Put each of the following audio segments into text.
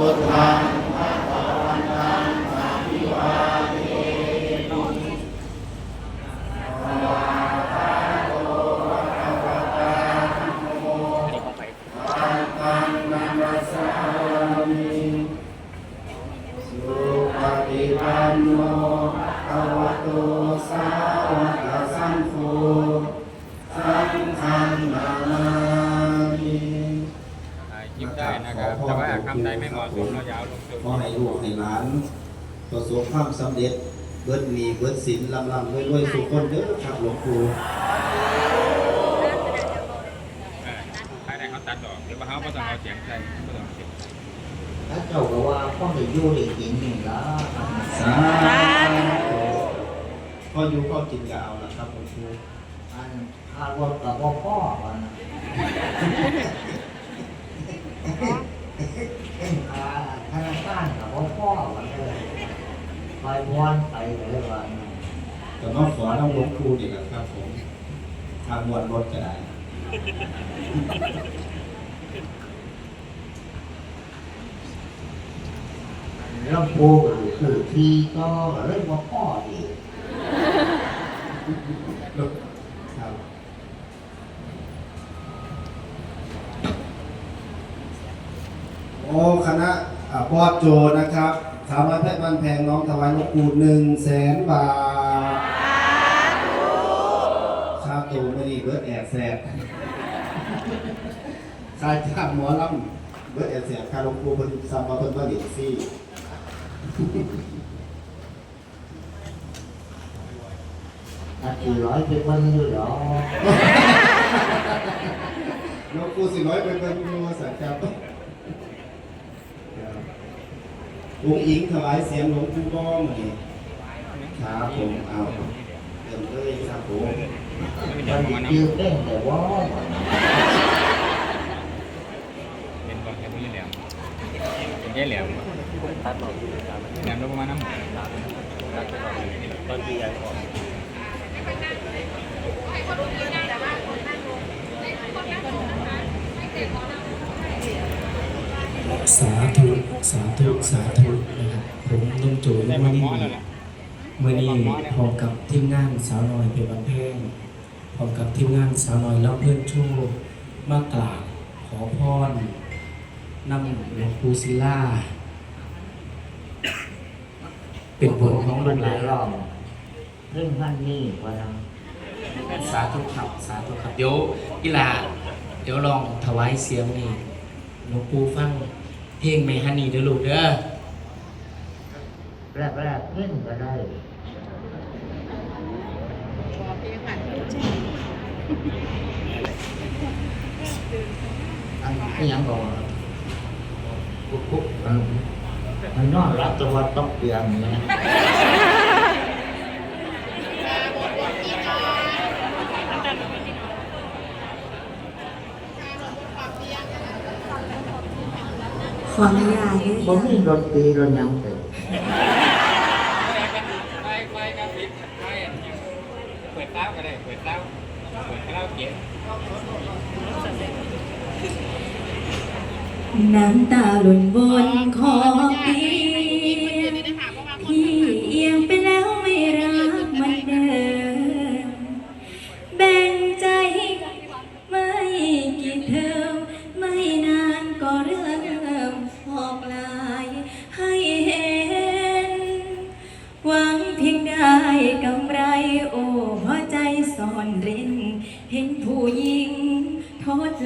พุทธังำใดไม่เหมาะสมเราอย่าเอาลงโซขอเชียลให้ลูกให้หลานประสบความสำเร็จเบิดมีเบิดสินลำลำรวยรวยสุขคนเด้อครับหลวงปู่ภายในเขาตัดดอกหรือว่าเขาไม่ต้องเอาเสียงใส่ไม่ต้องเอาเสียงถ้าเจ้าก็ว่าพ่อได้อยู่ได้กินนี่ละสาธุพ่ออยู่พ่อกินก็เอาละครับหลวงปู่อันคาดว่ากับว่าพ่อวันอ่า ธนาคารกับว่าพ่อวันเลยไปม้วนไปเลยวันแต่น้องขอน้องหลวงปู่นี่แหละครับผมทางมวลรถก็ได้แล้วปูคือที่ก็เรียกว่าพ่อดีครับโอ้คณะ อ่าปอดโจนะครับ สามร้อยแพทย์บันแพงน้องถวายหลวงปู่หนึ่งแสนบาทค่าตัวไม่ดีเบิร์ดแอดแสบค่าจ้างหมอลำเบิร์ดแอดแสบค่าหลวงปู่เพิ่นซัมมาเพิ่นว่าเด็กซี่ถ้าสี่ร้อยเป็นวันอยู่หรอหลวงปู่สี่ร้อยเป็นเป็นยูสัจจ์ องอิงถวายเสียงหลวงปู่บ้องนี่ครับผมเอาเติมเลยครับผมมันยืนำมเล่นแต่ว่าเป็นก่อนแค่นี้แหลมเป็นแค่แหลมแหลมเราประมาณนั้นสาธุสาธุสา จยได้เมื่มาอนี้อแล้วล่ะเมื่อนี้พร้อมกับทีมงานสาวน้อยเพชรบันแพงพร้อมกับทีมงานสาวน้อยแล้วเพื่อนชู้มากราบขอพรนำหลวงปู่ศิลาเป็นผลของลูกหลานยรอบเรื่องพันนี่วันนั้นสาธุครับสาธุครับเดี๋ยวกีฬาเดี๋ยวลองถวายเสียงนี่หลวงปู่ฟังเพลงไมฮันนี่เด้อลูกเด้อ แรกแรกๆเล่นก็ได้อันนี้ยังบอกกุ๊กกุ๊กอันมันนอนรับจังหวัดต้องเปลี่ยนนะขออนุญาตด้วยบ่มีดนตรีเรายังเต็ม ไปไปกันปิดไปอันนี้เปิดเต้าก็ได้เปิดเต้าเปิดเต้าเก็บ น้ำตาหล่นบนคอ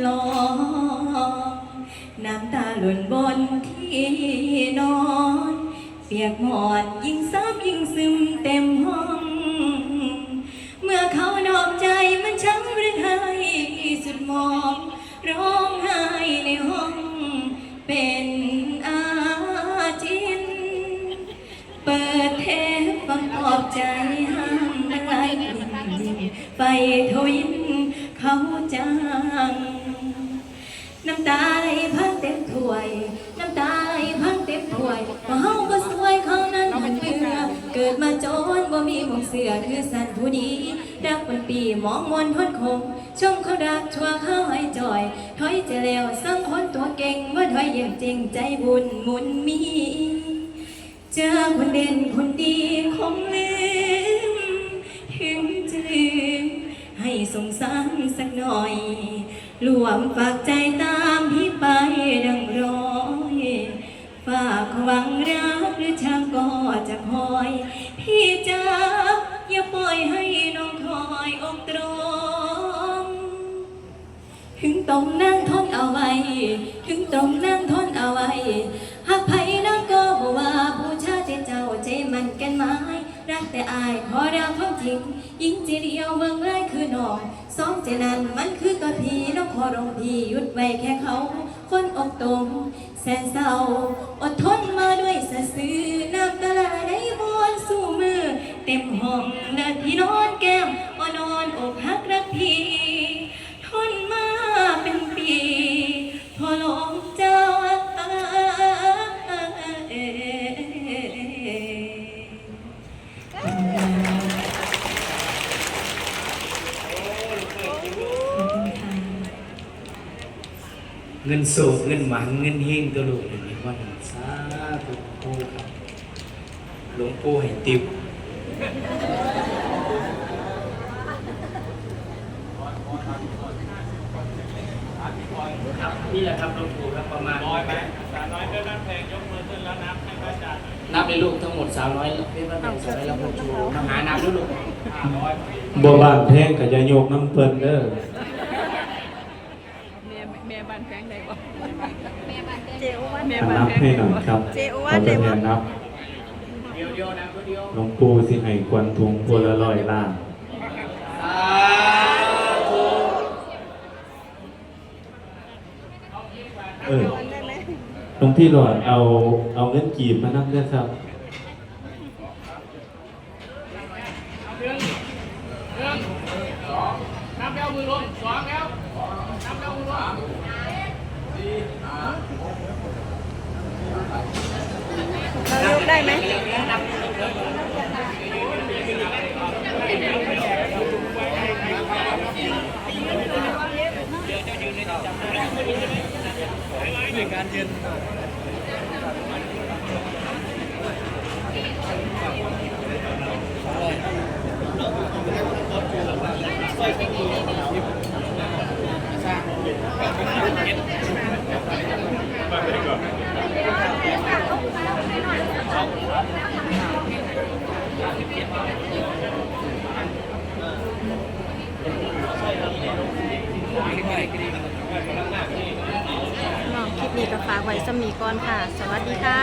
ลองน้ำตาหล่นบนที่นอน เปียกหมอนยิ่งซับยิ่งซึมเต็มห้อง เมื่อเขานอกใจมันช้ำหรือไทยสุดมอง ร้องไห้ในห้อง เป็นอาจิน เปิดเทปฟังปลอบใจห้ามอะไรไปทวินเขาจังำตาไหลพังเต็มถ้วย น้ำตาไหลพังเต็มถ้วยว่าเฮาก็สวยเขานั้นมันเบื่อเกิดมาจนบ่มีหมองเสือคือสัตว์ผู้ดี รักเป็นปีมองมนทนคง ชมเขารักชั่วเขาให้จอย ถอยจะแล้วสังคนตัวเก่งว่าถอยอย่างจริงใจบุญหมุนมี เจอคนเด่นคนดีคงลืมถึงจะลืมให้สงสารสักหน่อย รวมฝากใจตามพี่ไปดังร้อยฝากหวังรักหรือช่างก็จะคอย พี่จ๋าอย่าปล่อยให้น้องคอยอกตรมถึงตรงนั่งทนเอาไว้ ถึงตรงนั่งทนเอาไว้หากไผนั่งก็บอกว่าผู้ชายเจ้าเจมันแกันไม้รักแต่อายขอรักความจริงยิ่งจีเดียวเบิ่งเลยคือน้อง องเจนันมันคือตัวพีน้องขอร้องพี่หยุดไว้แค่เขา คนอกตมแสนเศร้าอดทนมา เงินโศกเงินหวังเงินเฮงตัวลูกอย่างนี้ว่าสาธุปู่ครับหลวงปู่ให้ติวครับนี่แหละครับหลวงปู่ครับประมาณร้อยไหมสามร้อยเป็นบ้านแพงยกมือขึ้นแล้วนับให้พระอาจารย์นับในลูกทั้งหมดสามร้อยเป็นบ้านแพงสามร้อยแล้วหลวงปู่มาหานับด้วยลูกบ่บ้านแพงก็จะโยกน้ำเพิ่นเด้อ แม่แม่บ้านแพงได้บ่เจโอวันแม่อันบ้านนับแพงให้หน่อยครับเจโอขวัอนเป็ได้นบ่แนนับเดียวเดียวนะตัวเดียวหลวงปู่สิให้ควนทุงพละร้อยล้านสาธุเออหลวงพี่หลอดเอาเอาเงินกีบมานับด้วยครับ นับแล้วมือลงสองแล้วนับแล้วมือลง เรายก ได้ไหมน้องคลิปนี้ก็ ฝากไว้สมีก่อนค่ะ สวัสดีค่ะ